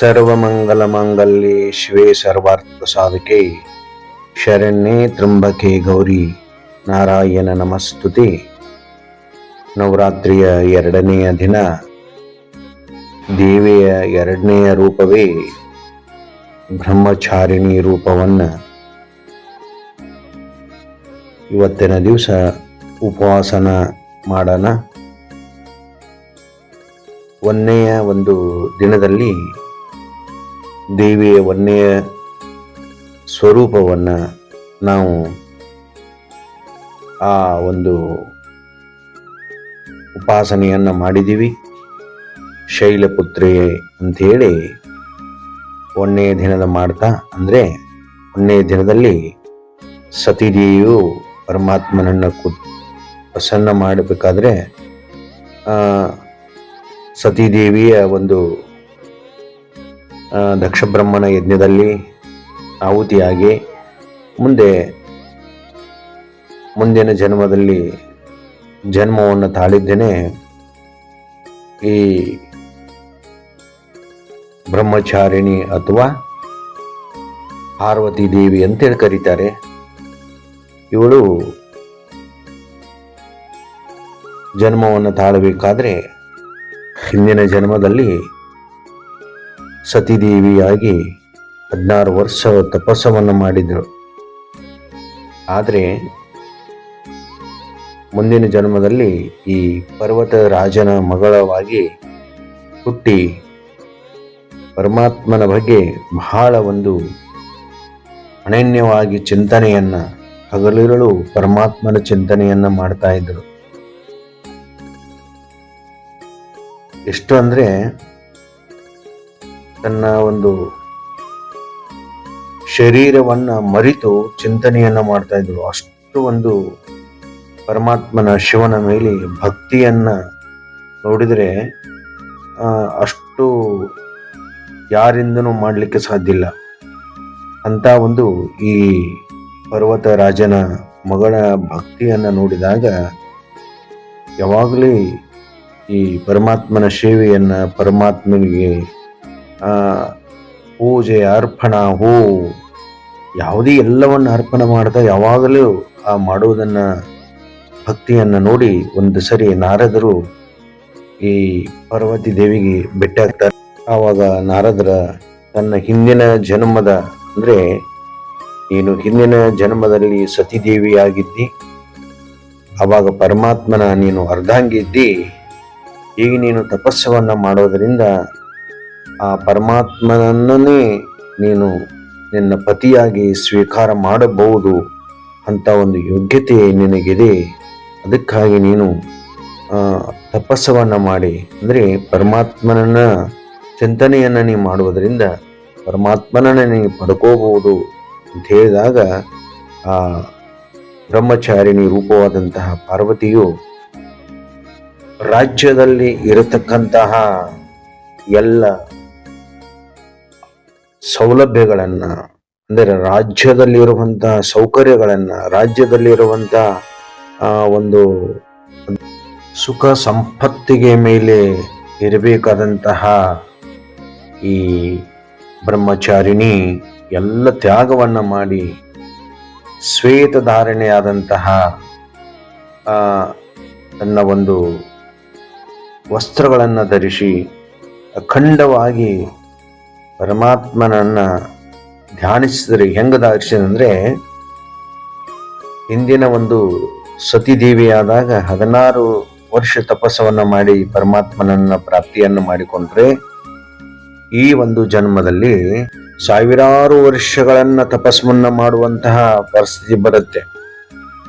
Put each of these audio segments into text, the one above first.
ಸರ್ವಮಂಗಲಮಾಂಗಲ್ಯೆ ಶಿವೇ ಸರ್ವಾರ್ಥ ಸಾಧಕೆ ಶರಣ್ಯೆ ತ್ರಂಬಕೆ ಗೌರಿ, ನಾರಾಯಣ ನಮಸ್ತುತಿ. ನವರಾತ್ರಿಯ ಎರಡನೆಯ ದಿನ, ದೇವಿಯ ಎರಡನೆಯ ರೂಪವೇ ಬ್ರಹ್ಮಚಾರಿಣಿ ರೂಪವನ್ನು. ಇವತ್ತಿನ ದಿವಸ ಉಪವಾಸನ ಮಾಡೋಣ. ಒಂದನೆಯ ಒಂದು ದಿನದಲ್ಲಿ ದೇವಿಯ ಒನ್ನೆಯ ಸ್ವರೂಪವನ್ನು ನಾವು ಆ ಒಂದು ಉಪಾಸನೆಯನ್ನು ಮಾಡಿದ್ದೀವಿ. ಶೈಲಪುತ್ರಿ ಅಂಥೇಳಿ ಒನ್ನೆಯ ದಿನದ ಮಾಡ್ತಾ ಅಂದರೆ ಒನ್ನೆಯ ದಿನದಲ್ಲಿ ಸತಿದೇವಿಯು ಪರಮಾತ್ಮನನ್ನು ಕು, ಪ್ರಸನ್ನ ಮಾಡಬೇಕಾದ್ರೆ ಸತೀದೇವಿಯ ಒಂದು ದಕ್ಷ ಬ್ರಹ್ಮಣ ಯಜ್ಞದಲ್ಲಿ ಆಹುತಿಯಾಗಿ ಮುಂದೆ ಮುಂದಿನ ಜನ್ಮದಲ್ಲಿ ಜನ್ಮವನ್ನು ತಾಳಿದ್ದೇನೆ. ಈ ಬ್ರಹ್ಮಚಾರಿಣಿ ಅಥವಾ ಪಾರ್ವತಿ ದೇವಿ ಅಂತೇಳಿ ಕರೀತಾರೆ. ಇವಳು ಜನ್ಮವನ್ನು ತಾಳಬೇಕಾದ್ರೆ ಹಿಂದಿನ ಜನ್ಮದಲ್ಲಿ ಸತಿದೇವಿಯಾಗಿ ಹದಿನಾರು ವರ್ಷ ತಪಸ್ಸವನ್ನು ಮಾಡಿದಳು ಆದರೆ ಮುಂದಿನ ಜನ್ಮದಲ್ಲಿ ಈ ಪರ್ವತ ರಾಜನ ಮಗಳವಾಗಿ ಹುಟ್ಟಿ ಪರಮಾತ್ಮನ ಬಗ್ಗೆ ಬಹಳ ಒಂದು ಅನನ್ಯವಾಗಿ ಚಿಂತನೆಯನ್ನ, ಹಗಲಿರಳು ಪರಮಾತ್ಮನ ಚಿಂತನೆಯನ್ನ ಮಾಡ್ತಾ ಇದ್ದಳು ಎಷ್ಟು ಅಂದ್ರೆ ತನ್ನ ಒಂದು ಶರೀರವನ್ನ ಮರಿತು ಚಿಂತನೆಯನ್ನ ಮಾಡ್ತಾ ಇದ್ರು. ಅಷ್ಟು ಒಂದು ಪರಮಾತ್ಮನ ಶಿವನ ಮೇಲೆ ಭಕ್ತಿಯನ್ನ ನೋಡಿದರೆ ಅಷ್ಟು ಯಾರಿಂದನೂ ಮಾಡಲಿಕ್ಕೆ ಸಾಧ್ಯ ಇಲ್ಲ. ಅಂತ ಒಂದು ಈ ಪರ್ವತ ರಾಜನ ಮಗಳ ಭಕ್ತಿಯನ್ನ ನೋಡಿದಾಗ, ಯಾವಾಗಲೇ ಈ ಪರಮಾತ್ಮನ ಸೇವೆಯನ್ನು ಪರಮಾತ್ಮನಿಗೆ ಪೂಜೆ, ಅರ್ಪಣ, ಹೂ, ಯಾವುದೇ ಎಲ್ಲವನ್ನು ಅರ್ಪಣೆ ಮಾಡ್ತಾ ಯಾವಾಗಲೂ ಆ ಮಾಡುವುದನ್ನು, ಭಕ್ತಿಯನ್ನು ನೋಡಿ ಒಂದು ಸರಿ ನಾರದರು ಈ ಪಾರ್ವತಿ ದೇವಿಗೆ ಭೇಟಿ ಆಗ್ತಾರೆ ಆವಾಗ ನಾರದರ ತನ್ನ ಹಿಂದಿನ ಜನ್ಮದ, ಅಂದರೆ ನೀನು ಹಿಂದಿನ ಜನ್ಮದಲ್ಲಿ ಸತಿದೇವಿಯಾಗಿದ್ದಿ, ಆವಾಗ ಪರಮಾತ್ಮನ ನೀನು ಅರ್ಧಾಂಗಿ ಇದ್ದಿ ಈಗ ನೀನು ತಪಸ್ಸವನ್ನು ಮಾಡೋದರಿಂದ ಆ ಪರಮಾತ್ಮನನ್ನೇ ನೀನು ನಿನ್ನ ಪತಿಯಾಗಿ ಸ್ವೀಕಾರ ಮಾಡಬಹುದು ಅಂತ ಒಂದು ಯೋಗ್ಯತೆ ನಿನಗಿದೆ. ಅದಕ್ಕಾಗಿ ನೀನು ತಪಸ್ಸವನ್ನು ಮಾಡಿ. ಅಂದರೆ ಪರಮಾತ್ಮನನ್ನ ಚಿಂತನೆಯನ್ನ ನೀ ಮಾಡುವುದರಿಂದ ಪರಮಾತ್ಮನನ್ನ ನೀವು ಪಡ್ಕೋಬಹುದು ಅಂತ ಹೇಳಿದಾಗ, ಆ, ಬ್ರಹ್ಮಚಾರಿಣಿ ರೂಪವಾದಂತಹ ಪಾರ್ವತಿಯು ರಾಜ್ಯದಲ್ಲಿ ಇರತಕ್ಕಂತಹ ಎಲ್ಲ ಸೌಲಭ್ಯಗಳನ್ನ, ಅಂದರೆ ರಾಜ್ಯದಲ್ಲಿರುವಂತಹ ಸೌಕರ್ಯಗಳನ್ನು ರಾಜ್ಯದಲ್ಲಿರುವಂತಹ ಒಂದು ಸುಖ ಸಂಪತ್ತಿಗೆ ಮೇಲೆ ಇರಬೇಕಾದಂತಹ ಈ ಬ್ರಹ್ಮಚಾರಿಣಿ ಎಲ್ಲ ತ್ಯಾಗವನ್ನು ಮಾಡಿ ಶ್ವೇತ ಧಾರಣೆಯಾದಂತಹ ತನ್ನ ಒಂದು ವಸ್ತ್ರಗಳನ್ನು ಧರಿಸಿ ಅಖಂಡವಾಗಿ ಪರಮಾತ್ಮನನ್ನ ಧ್ಯಾನಿಸಿದರೆ ಹೆಂಗ ಧಾರಿಸಿದಂದ್ರೆ ಹಿಂದಿನ ಒಂದು ಸತಿದೇವಿಯಾದಾಗ ಹದಿನಾರು ವರ್ಷ ತಪಸ್ಸವನ್ನು ಮಾಡಿ ಪರಮಾತ್ಮನನ್ನ ಪ್ರಾಪ್ತಿಯನ್ನು ಮಾಡಿಕೊಂಡ್ರೆ, ಈ ಒಂದು ಜನ್ಮದಲ್ಲಿ ಸಾವಿರಾರು ವರ್ಷಗಳನ್ನ ತಪಸ್ಸನ್ನು ಮಾಡುವಂತಹ ಪರಿಸ್ಥಿತಿ ಬರುತ್ತೆ.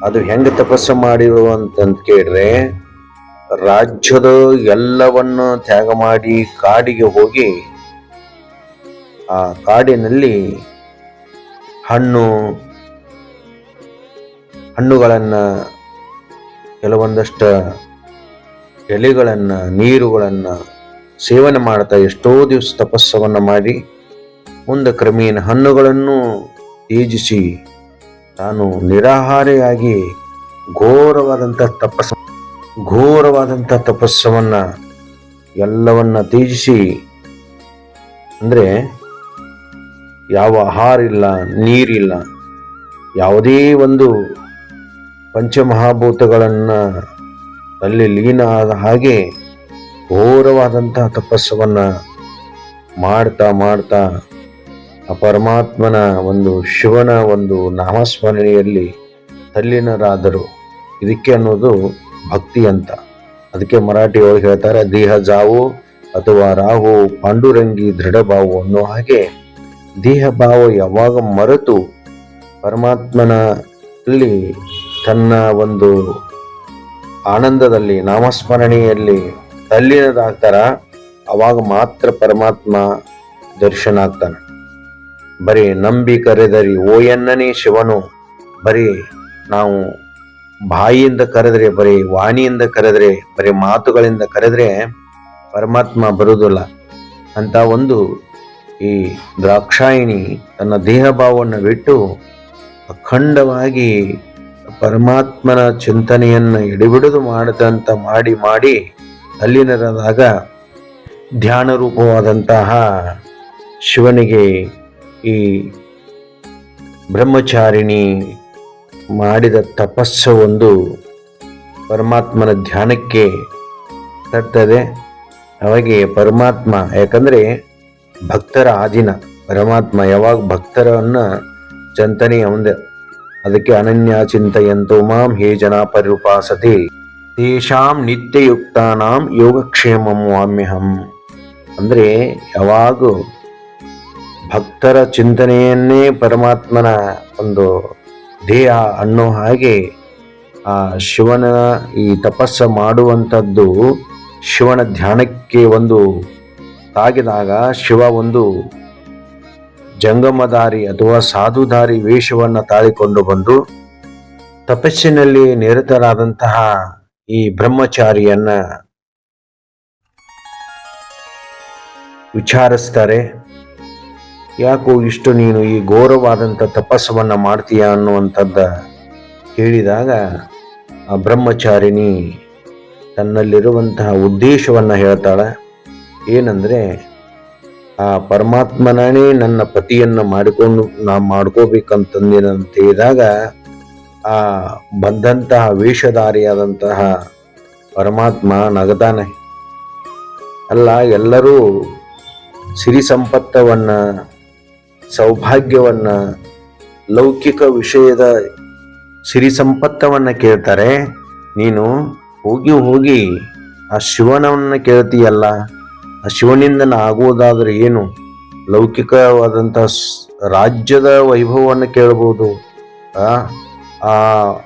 ಅದು ಹೆಂಗೆ ತಪಸ್ಸು ಮಾಡಿರುವಂತ ಕೇಳಿದ್ರೆ ರಾಜ್ಯದ ಎಲ್ಲವನ್ನು ತ್ಯಾಗ ಮಾಡಿ ಕಾಡಿಗೆ ಹೋಗಿ ಆ ಕಾಡಿನಲ್ಲಿ ಹಣ್ಣು, ಹಣ್ಣುಗಳನ್ನು ಕೆಲವೊಂದಷ್ಟು ಎಲೆಗಳನ್ನು, ನೀರುಗಳನ್ನು ಸೇವನೆ ಮಾಡ್ತಾ ಎಷ್ಟೋ ದಿವಸ ತಪಸ್ಸವನ್ನು ಮಾಡಿ ಮುಂದೆ ಕ್ರಮೇಣ ಹಣ್ಣುಗಳನ್ನು ತ್ಯಜಿಸಿ ತಾನು ನಿರಾಹಾರಿಯಾಗಿ ಘೋರವಾದಂಥ ತಪಸ್ಸು ಘೋರವಾದಂಥ ತಪಸ್ಸವನ್ನು ಎಲ್ಲವನ್ನು ತ್ಯಜಿಸಿ ಅಂದರೆ ಯಾವ ಆಹಾರ ಇಲ್ಲ, ನೀರಿಲ್ಲ, ಯಾವುದೇ ಒಂದು ಪಂಚಮಹಾಭೂತಗಳನ್ನು ಅಲ್ಲಿ ಲೀನ ಆದ ಹಾಗೆ ಘೋರವಾದಂತಹ ತಪಸ್ಸವನ್ನು ಮಾಡ್ತಾ ಮಾಡ್ತಾ ಆ ಪರಮಾತ್ಮನ ಒಂದು ಶಿವನ ಒಂದು ನಾಮಸ್ಮರಣೆಯಲ್ಲಿ ತಲ್ಲಿನರಾದರು. ಇದಕ್ಕೆ ಅನ್ನೋದು ಭಕ್ತಿ ಅಂತ. ಅದಕ್ಕೆ ಮರಾಠಿ ಒಳಗೆ ಹೇಳ್ತಾರೆ, ದೇಹ ಜಾವು ಅಥವಾ ರಾಹು ಪಾಂಡುರಂಗಿ ದೃಢಭಾವು ಅನ್ನೋ ಹಾಗೆ ದೇಹ ಭಾವ ಯಾವಾಗ ಮರೆತು ಪರಮಾತ್ಮನಲ್ಲಿ ತನ್ನ ಒಂದು ಆನಂದದಲ್ಲಿ, ನಾಮಸ್ಮರಣೆಯಲ್ಲಿ ತಲ್ಲಿನದಾಗ್ತಾರ ಅವಾಗ ಮಾತ್ರ ಪರಮಾತ್ಮ ದರ್ಶನ ಆಗ್ತಾನೆ. ಬರೀ ನಂಬಿ ಕರೆದರಿ, ಓ ಎನ್ನನೇ ಶಿವನು, ಬರೀ ನಾವು ಬಾಯಿಯಿಂದ ಕರೆದ್ರೆ, ಬರೀ ವಾಣಿಯಿಂದ ಕರೆದ್ರೆ, ಬರೀ ಮಾತುಗಳಿಂದ ಕರೆದ್ರೆ ಪರಮಾತ್ಮ ಬರುವುದಿಲ್ಲ. ಅಂತ ಒಂದು ಈ ದ್ರಾಕ್ಷಾಯಿಣಿ ತನ್ನ ದೇಹ ಭಾವವನ್ನು ಬಿಟ್ಟು ಅಖಂಡವಾಗಿ ಪರಮಾತ್ಮನ ಚಿಂತನೆಯನ್ನು ಎಡೆಬಿಡದು ಮಾಡದಂತ ಮಾಡಿ ಮಾಡಿ ಅಲ್ಲಿನರಾದಾಗ ಧ್ಯಾನ ರೂಪವಾದಂತಹ ಶಿವನಿಗೆ ಈ ಬ್ರಹ್ಮಚಾರಿಣಿ ಮಾಡಿದ ತಪಸ್ಸು ಒಂದು ಪರಮಾತ್ಮನ ಧ್ಯಾನಕ್ಕೆ ತರ್ತದೆ. ಅವಾಗೆ ಪರಮಾತ್ಮ, ಯಾಕಂದ್ರೆ ಭಕ್ತರ ಆದಿನ ಪರಮಾತ್ಮ ಯಾವಾಗ ಭಕ್ತರನ್ನ ಚಿಂತನೆ ಅವಂದೆ. ಅದಕ್ಕೆ ಅನನ್ಯ ಚಿಂತೆಯಂತೋ ಮಾಂ ಹೇ ಜನ ಪರಿಪಾಸತೆ ತೇಷಾಂ ನಿತ್ಯಯುಕ್ತಾನಾಂ ಯೋಗಕ್ಷೇಮಂ ವಾಮ್ಯಹಂ. ಅಂದ್ರೆ ಯಾವಾಗ ಭಕ್ತರ ಚಿಂತನೆಯನ್ನೇ ಪರಮಾತ್ಮನ ಒಂದು ಧ್ಯೇಯ ಅನ್ನೋ ಹಾಗೆ ಆ ಶಿವನ ಈ ತಪಸ್ಸ ಮಾಡುವಂಥದ್ದು ಶಿವನ ಧ್ಯಾನಕ್ಕೆ ಒಂದು ತಾಗಿದಾಗ ಶಿವ ಒಂದು ಜಂಗಮದಾರಿ ಅಥವಾ ಸಾಧುದಾರಿ ವೇಷವನ್ನು ತಾಳಿಕೊಂಡು ಬಂದು ತಪಸ್ಸಿನಲ್ಲಿ ನಿರತರಾದಂತಹ ಈ ಬ್ರಹ್ಮಚಾರಿಯನ್ನ ವಿಚಾರಿಸ್ತಾರೆ. ಯಾಕೋ ಇಷ್ಟು ನೀನು ಈ ಘೋರವಾದಂಥ ತಪಸ್ಸವನ್ನ ಮಾಡ್ತೀಯ ಅನ್ನುವಂಥದ್ದ ಹೇಳಿದಾಗ ಆ ಬ್ರಹ್ಮಚಾರಿಣಿ ತನ್ನಲ್ಲಿರುವಂತಹ ಉದ್ದೇಶವನ್ನು ಹೇಳ್ತಾಳೆ. ಏನಂದ್ರೆ, ಆ ಪರಮಾತ್ಮನೇ ನನ್ನ ಪತಿಯನ್ನ ಮಾಡಿಕೊಂಡು ನಾ ಮಾಡ್ಕೋಬೇಕಂತಂದಿನಂತ ಹೇಳಿದಾಗ, ಆ ಬಂದಂತಹ ವೇಷಧಾರಿಯಾದಂತಹ ಪರಮಾತ್ಮ ನಗತಾನೆ. ಅಲ್ಲ, ಎಲ್ಲರೂ ಸಿರಿ ಸಂಪತ್ತವನ್ನ, ಸೌಭಾಗ್ಯವನ್ನ, ಲೌಕಿಕ ವಿಷಯದ ಸಿರಿ ಸಂಪತ್ತವನ್ನ ಕೇಳ್ತಾರೆ. ನೀನು ಹೋಗಿ ಹೋಗಿ ಆ ಶಿವನವನ್ನ ಕೇಳ್ತೀಯಲ್ಲ? ಆ ಶಿವನಿಂದನ ಆಗುವುದಾದ್ರೆ ಏನು? ಲೌಕಿಕವಾದಂಥ ಸ್- ರಾಜ್ಯದ ವೈಭವವನ್ನು ಕೇಳಬಹುದು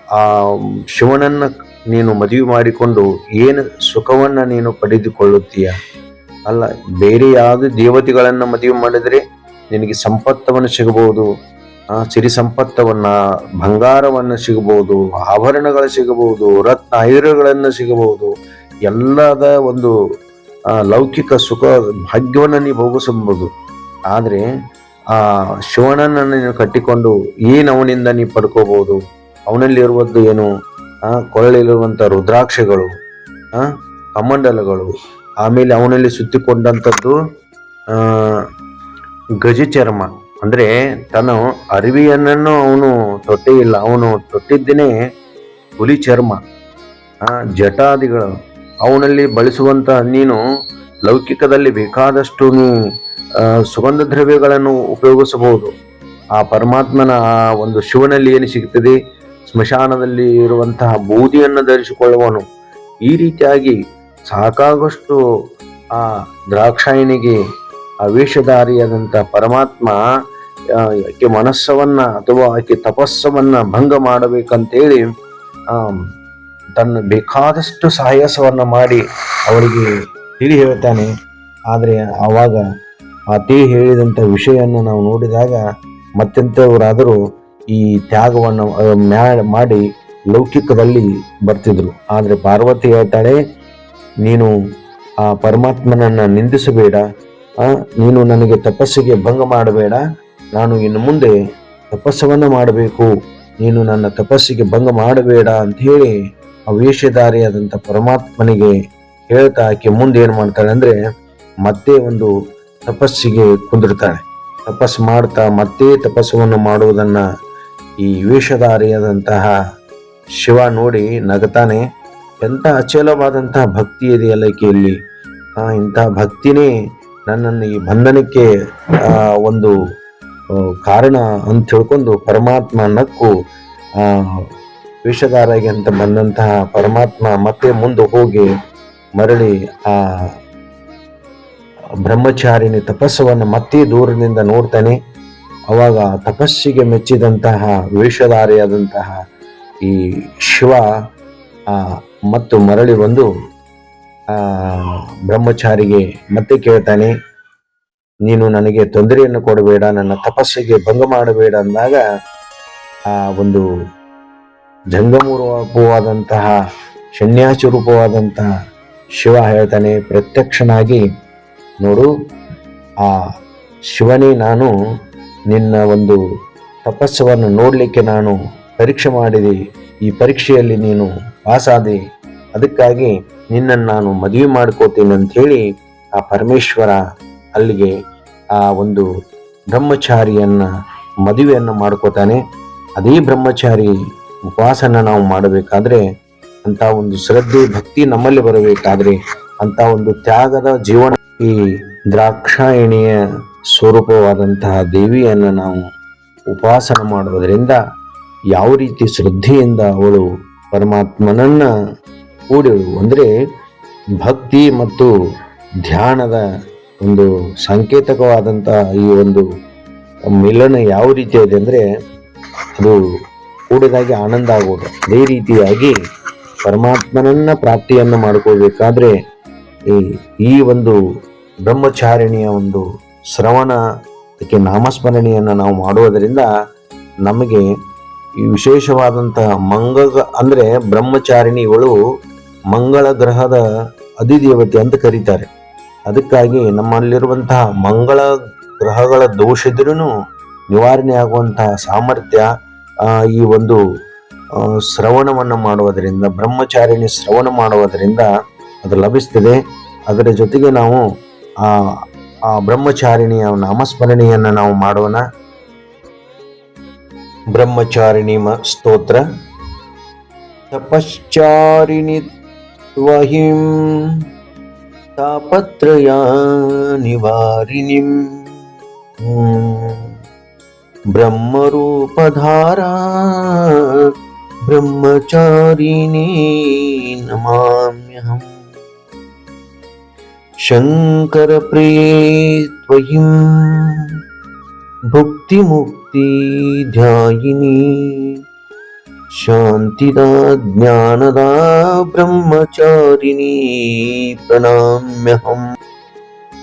ಆ ಶಿವನನ್ನ ನೀನು ಮದುವೆ ಮಾಡಿಕೊಂಡು ಏನು ಸುಖವನ್ನು ನೀನು ಪಡೆದುಕೊಳ್ಳುತ್ತೀಯ? ಅಲ್ಲ, ಬೇರೆ ಯಾವುದು ದೇವತೆಗಳನ್ನು ಮದುವೆ ಮಾಡಿದ್ರೆ ನಿನಗೆ ಸಂಪತ್ತವನ್ನು ಸಿಗಬಹುದು. ಸಿರಿ ಸಂಪತ್ತವನ್ನ, ಬಂಗಾರವನ್ನು ಸಿಗಬಹುದು, ಆಭರಣಗಳು ಸಿಗಬಹುದು, ರತ್ನ ಐರಗಳನ್ನು ಸಿಗಬಹುದು. ಎಲ್ಲದ ಒಂದು ಲೌಕಿಕ ಸುಖ ಭಾಗ್ಯವನ್ನು ನೀವು ಭೋಗಿಸಬಹುದು. ಆದರೆ ಆ ಶಿವನನ್ನು ನೀನು ಕಟ್ಟಿಕೊಂಡು ಏನು ಅವನಿಂದ ನೀವು ಪಡ್ಕೋಬಹುದು? ಅವನಲ್ಲಿರುವದ್ದು ಏನು, ಆ ಕೊಳ್ಳಿರುವಂಥ ರುದ್ರಾಕ್ಷಗಳು, ಆ ಕಮಂಡಲಗಳು, ಆಮೇಲೆ ಅವನಲ್ಲಿ ಸುತ್ತಿಕೊಂಡಂಥದ್ದು, ಆ ಗಜ ಚರ್ಮ ಅಂದರೆ ತನ್ನ ಅರಿವಿಯನ್ನನ್ನು ಅವನು ತೊಟ್ಟೇ ಇಲ್ಲ. ಅವನು ತೊಟ್ಟಿದ್ದೇನೆ ಹುಲಿ ಚರ್ಮ ಆ ಜಟಾದಿಗಳು. ಅವನಲ್ಲಿ ಬಳಸುವಂತ ನೀನು ಲೌಕಿಕದಲ್ಲಿ ಬೇಕಾದಷ್ಟು ನೀ ಸುಗಂಧ ದ್ರವ್ಯಗಳನ್ನು ಉಪಯೋಗಿಸಬಹುದು. ಆ ಪರಮಾತ್ಮನ ಆ ಒಂದು ಶಿವನಲ್ಲಿ ಏನು ಸಿಗ್ತದೆ? ಸ್ಮಶಾನದಲ್ಲಿ ಇರುವಂತಹ ಬೂದಿಯನ್ನು ಧರಿಸಿಕೊಳ್ಳುವನು ಈ ರೀತಿಯಾಗಿ ಸಾಕಾಗಷ್ಟು ಆ ದ್ರಾಕ್ಷಾಯಣಿಗೆ ಆ ವೇಷಧಾರಿಯಾದಂಥ ಪರಮಾತ್ಮ ಆಕೆ ಮನಸ್ಸವನ್ನು ಅಥವಾ ಆಕೆ ತಪಸ್ಸವನ್ನು ಭಂಗ ಮಾಡಬೇಕಂತೇಳಿ ತನ್ನ ಬೇಕಾದಷ್ಟು ಸಹಾಯಸವನ್ನು ಮಾಡಿ ಅವಳಿಗೆ ತಿಳಿ ಹೇಳ್ತಾನೆ ಆದರೆ ಆವಾಗ ಆ ತಿಳಿ ಹೇಳಿದಂಥ ವಿಷಯವನ್ನು ನಾವು ನೋಡಿದಾಗ ಮತ್ತೆಂಥವರಾದರೂ ಈ ತ್ಯಾಗವನ್ನು ಮಾಡಿ ಲೌಕಿಕದಲ್ಲಿ ಬರ್ತಿದ್ರು. ಆದರೆ ಪಾರ್ವತಿ ಹೇಳ್ತಾಳೆ, ನೀನು ಆ ಪರಮಾತ್ಮನನ್ನು ನಿಂದಿಸಬೇಡ. ನೀನು ನನಗೆ ತಪಸ್ಸಿಗೆ ಭಂಗ ಮಾಡಬೇಡ. ನಾನು ಇನ್ನು ಮುಂದೆ ತಪಸ್ಸವನ್ನು ಮಾಡಬೇಕು. ನೀನು ನನ್ನ ತಪಸ್ಸಿಗೆ ಭಂಗ ಮಾಡಬೇಡ ಅಂತ ಹೇಳಿ ಆ ವೇಷಧಾರಿಯಾದಂಥ ಪರಮಾತ್ಮನಿಗೆ ಹೇಳ್ತಾ ಆಕೆ ಮುಂದೆ ಏನು ಮಾಡ್ತಾಳೆ ಅಂದರೆ ಮತ್ತೆ ಒಂದು ತಪಸ್ಸಿಗೆ ಕುಂದಿರ್ತಾಳೆ. ತಪಸ್ಸು ಮಾಡ್ತಾ ಮತ್ತೆ ತಪಸ್ಸವನ್ನು ಮಾಡುವುದನ್ನು ಈ ವೇಷಧಾರಿಯಾದಂತಹ ಶಿವ ನೋಡಿ ನಗತಾನೆ. ಎಂಥ ಅಚಲವಾದಂತಹ ಭಕ್ತಿ ಇದೆಯಲ್ಲ ಈಕೆಯಲ್ಲಿ ಆ ಇಂತಹ ಭಕ್ತಿನೇ ನನ್ನನ್ನು ಈ ಬಂಧನಕ್ಕೆ ಒಂದು ಕಾರಣ ಅಂತ ಹೇಳ್ಕೊಂಡು ಪರಮಾತ್ಮ ನಕ್ಕು ವೇಷಧಾರಾಗಿ ಅಂತ ಬಂದಂತಹ ಪರಮಾತ್ಮ ಮತ್ತೆ ಮುಂದೆ ಹೋಗಿ ಮರಳಿ ಆ ಬ್ರಹ್ಮಚಾರಿಣಿ ತಪಸ್ಸವನ್ನು ಮತ್ತೆ ದೂರದಿಂದ ನೋಡ್ತಾನೆ. ಅವಾಗ ತಪಸ್ಸಿಗೆ ಮೆಚ್ಚಿದಂತಹ ವೇಷಧಾರಿಯಾದಂತಹ ಈ ಶಿವ ಮತ್ತು ಮರಳಿ ಬಂದು ಆ ಬ್ರಹ್ಮಚಾರಿಗೆ ಮತ್ತೆ ಕೇಳ್ತಾನೆ, ನೀನು ನನಗೆ ತೊಂದರೆಯನ್ನು ಕೊಡಬೇಡ, ನನ್ನ ತಪಸ್ಸಿಗೆ ಭಂಗ ಮಾಡಬೇಡ ಅಂದಾಗ ಆ ಒಂದು ಜಂಗಮ ರೂಪವಾದಂತಹ ಸನ್ಯಾಸಿ ರೂಪವಾದಂತಹ ಶಿವ ಹೇಳ್ತಾನೆ, ಪ್ರತ್ಯಕ್ಷನಾಗಿ, ನೋಡು, ಆ ಶಿವನೇ ನಾನು, ನಿನ್ನ ಒಂದು ತಪಸ್ಸವನ್ನು ನೋಡಲಿಕ್ಕೆ ನಾನು ಪರೀಕ್ಷೆ ಮಾಡಿದೆ, ಈ ಪರೀಕ್ಷೆಯಲ್ಲಿ ನೀನು ಪಾಸಾದೆ, ಅದಕ್ಕಾಗಿ ನಿನ್ನನ್ನು ನಾನು ಮದುವೆ ಮಾಡ್ಕೋತೀನಿ ಅಂಥೇಳಿ ಆ ಪರಮೇಶ್ವರ ಅಲ್ಲಿಗೆ ಆ ಒಂದು ಬ್ರಹ್ಮಚಾರಿಯನ್ನ ಮದುವೆಯನ್ನು ಮಾಡ್ಕೋತಾನೆ. ಅದೇ ಬ್ರಹ್ಮಚಾರಿ ಉಪವಾಸನ ನಾವು ಮಾಡಬೇಕಾದ್ರೆ ಅಂತ ಒಂದು ಶ್ರದ್ಧೆ, ಭಕ್ತಿ ನಮ್ಮಲ್ಲಿ ಬರಬೇಕಾದ್ರೆ ಅಂತ ಒಂದು ತ್ಯಾಗದ ಜೀವನ ಈ ದ್ರಾಕ್ಷಾಯಣಿಯ ಸ್ವರೂಪವಾದಂತಹ ದೇವಿಯನ್ನು ನಾವು ಉಪಾಸನ ಮಾಡುವುದರಿಂದ ಯಾವ ರೀತಿ ಶ್ರದ್ಧೆಯಿಂದ ಅವಳು ಪರಮಾತ್ಮನನ್ನ ಕೂಡಿಳು ಅಂದರೆ ಭಕ್ತಿ ಮತ್ತು ಧ್ಯಾನದ ಒಂದು ಸಂಕೇತಕವಾದಂತಹ ಈ ಒಂದು ಮಿಲನ ಯಾವ ರೀತಿ ಇದೆ ಅಂದರೆ ಅದು ಕೂಡಿದಾಗೆ ಆನಂದ ಆಗೋದು. ಅದೇ ರೀತಿಯಾಗಿ ಪರಮಾತ್ಮನನ್ನ ಪ್ರಾಪ್ತಿಯನ್ನು ಮಾಡ್ಕೋಬೇಕಾದ್ರೆ ಈ ಈ ಒಂದು ಬ್ರಹ್ಮಚಾರಿಣಿಯ ಒಂದು ಶ್ರವಣ, ಅದಕ್ಕೆ ನಾಮಸ್ಮರಣೆಯನ್ನು ನಾವು ಮಾಡುವುದರಿಂದ ನಮಗೆ ಈ ವಿಶೇಷವಾದಂತಹ ಮಂಗ ಅಂದರೆ ಬ್ರಹ್ಮಚಾರಿಣಿ ಇವಳು ಮಂಗಳ ಗ್ರಹದ ಅಧಿದೇವತೆ ಅಂತ ಕರೀತಾರೆ. ಅದಕ್ಕಾಗಿ ನಮ್ಮಲ್ಲಿರುವಂತಹ ಮಂಗಳ ಗ್ರಹಗಳ ದೋಷದ್ರೂ ನಿವಾರಣೆ ಆಗುವಂತಹ ಸಾಮರ್ಥ್ಯ ಈ ಒಂದು ಶ್ರವಣವನ್ನು ಮಾಡುವುದರಿಂದ, ಬ್ರಹ್ಮಚಾರಿಣಿ ಶ್ರವಣ ಮಾಡುವುದರಿಂದ ಅದು ಲಭಿಸ್ತದೆ. ಅದರ ಜೊತೆಗೆ ನಾವು, ಆ ಆ ಬ್ರಹ್ಮಚಾರಿಣಿಯ ನಾಮಸ್ಮರಣೆಯನ್ನು ನಾವು ಮಾಡೋಣ. ಬ್ರಹ್ಮಚಾರಿಣಿ ಮ ಸ್ತೋತ್ರ. ತಪಶ್ಚಾರಿಣಿ ತ್ವಹಿಂ, ತಾಪತ್ರಯ ನಿವಾರಿಣಿಂ. ಬ್ರಹ್ಮರೂಪಧಾರಾ ಬ್ರಹ್ಮಚಾರಿಣೀ ನಮಾಮ್ಯಹಂ शङ्करप्रिये त्वयिं भुक्तिमुक्तिध्यायिनी शान्तिदा ज्ञानदा ಬ್ರಹ್ಮಚಾರಿಣಿ ಪ್ರಣಾಮ್ಯಹಂ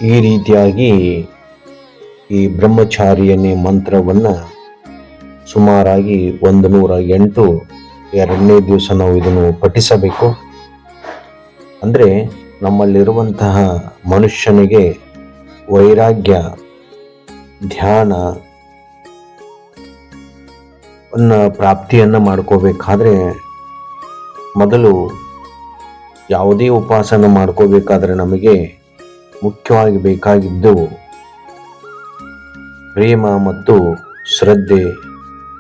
ಈ ರೀತಿಯಾಗಿ ಈ ಬ್ರಹ್ಮಚಾರಿಯನ್ನೇ ಮಂತ್ರವನ್ನು ಸುಮಾರಾಗಿ ಒಂದು ನೂರ ಎಂಟು ಎರಡನೇ ದಿವಸ ನಾವು ಇದನ್ನು ಪಠಿಸಬೇಕು. ಅಂದರೆ ನಮ್ಮಲ್ಲಿರುವಂತಹ ಮನುಷ್ಯನಿಗೆ ವೈರಾಗ್ಯ, ಧ್ಯಾನ ಪ್ರಾಪ್ತಿಯನ್ನು ಮಾಡ್ಕೋಬೇಕಾದ್ರೆ ಮೊದಲು ಯಾವುದೇ ಉಪಾಸನ ಮಾಡ್ಕೋಬೇಕಾದ್ರೆ ನಮಗೆ ಮುಖ್ಯವಾಗಿ ಬೇಕಾಗಿದ್ದು ಪ್ರೇಮ ಮತ್ತು ಶ್ರದ್ಧೆ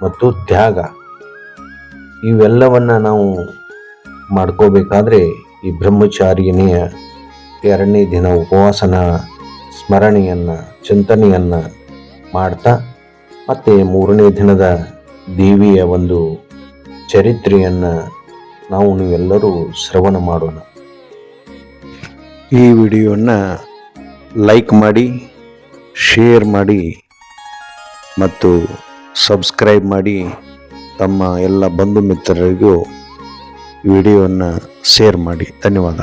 ಮತ್ತು ತ್ಯಾಗ. ಇವೆಲ್ಲವನ್ನು ನಾವು ಮಾಡ್ಕೋಬೇಕಾದ್ರೆ ಈ ಬ್ರಹ್ಮಚಾರಿಯನೆಯ ಎರಡನೇ ದಿನ ಉಪವಾಸನ, ಸ್ಮರಣೆಯನ್ನು, ಚಿಂತನೆಯನ್ನು ಮಾಡ್ತಾ, ಮತ್ತು ಮೂರನೇ ದಿನದ ದೇವಿಯ ಒಂದು ಚರಿತ್ರೆಯನ್ನು ನಾವು ನೀವೆಲ್ಲರೂ ಶ್ರವಣ ಮಾಡೋಣ. ಈ ವಿಡಿಯೋನ ಲೈಕ್ ಮಾಡಿ, ಶೇರ್ ಮಾಡಿ. ಮತ್ತು ಸಬ್ಸ್ಕ್ರೈಬ್ ಮಾಡಿ ತಮ್ಮ ಎಲ್ಲ ಬಂಧು ಮಿತ್ರರಿಗೂ ವಿಡಿಯೋವನ್ನು ಶೇರ್ ಮಾಡಿ. ಧನ್ಯವಾದ.